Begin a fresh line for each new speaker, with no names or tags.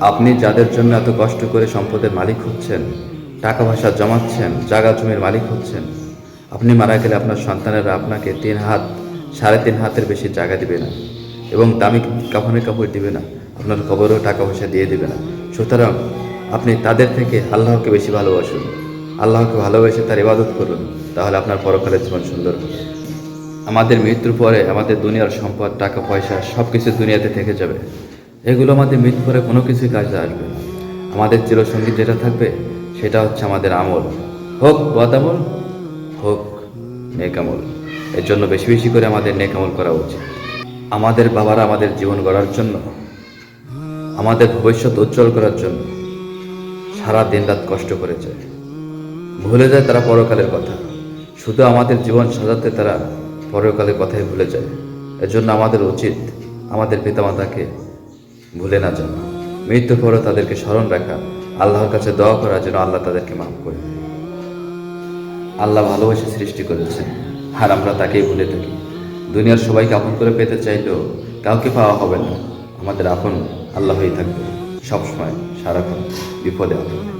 আপনি যাদের জন্য এত কষ্ট করে সম্পদের মালিক হচ্ছেন, টাকা পয়সা জমাচ্ছেন জাগা জমির মালিক হচ্ছেন, আপনি মারা গেলে আপনার সন্তানেরা আপনাকে তিন হাত, সাড়ে তিন হাতের বেশি জায়গা দিবে না এবং দামি কাপড়ের কাপড় দিবে না, আপনার কবরও টাকা পয়সা দিয়ে দিবে না। সুতরাং আপনি তাদের থেকে আল্লাহকে বেশি ভালোবাসুন। আল্লাহকে ভালোবেসে তার ইবাদত করুন, তাহলে আপনার পরকালের জীবন সুন্দর হবে। আমাদের মৃত্যুর পরে আমাদের দুনিয়ার সম্পদ, টাকা, পয়সা সব কিছু দুনিয়াতে থেকে যাবে। এগুলো আমাদের মৃত্যুর পরে কোনো কিছুই কাজে আসবে আমাদের চিরসঙ্গী যেটা থাকবে, সেটা হচ্ছে আমাদের আমল। হোক বদামল হোক নেকামল এর জন্য বেশি বেশি করে আমাদের নেকামল করা উচিত। আমাদের বাবারা আমাদের জীবন গড়ার জন্য, আমাদের ভবিষ্যৎ উজ্জ্বল করার জন্য সারা দিন রাত কষ্ট করেছে। ভুলে যায় তারা পরকালের কথা। শুধু আমাদের জীবন সাজাতে তারা পরকালের কথাই ভুলে যায়। এজন্য আমাদের উচিত, আমাদের পিতামাতাকে ভুলে না যাওয়া মৃত্যুর পরও তাদেরকে স্মরণ রাখা, আল্লাহর কাছে দোয়া করা যেন আল্লাহ তাদেরকে মাফ করে। আল্লাহ ভালোবাসে সৃষ্টি করেছেন, আর আমরা তাকেই ভুলে থাকি। দুনিয়ার সবাইকে আপন করে পেতে চাইলেও কাউকে পাওয়া হবে না। আমাদের আপন আল্লাহই থাকবে। সবসময় সারাক্ষণ বিপদে আপন।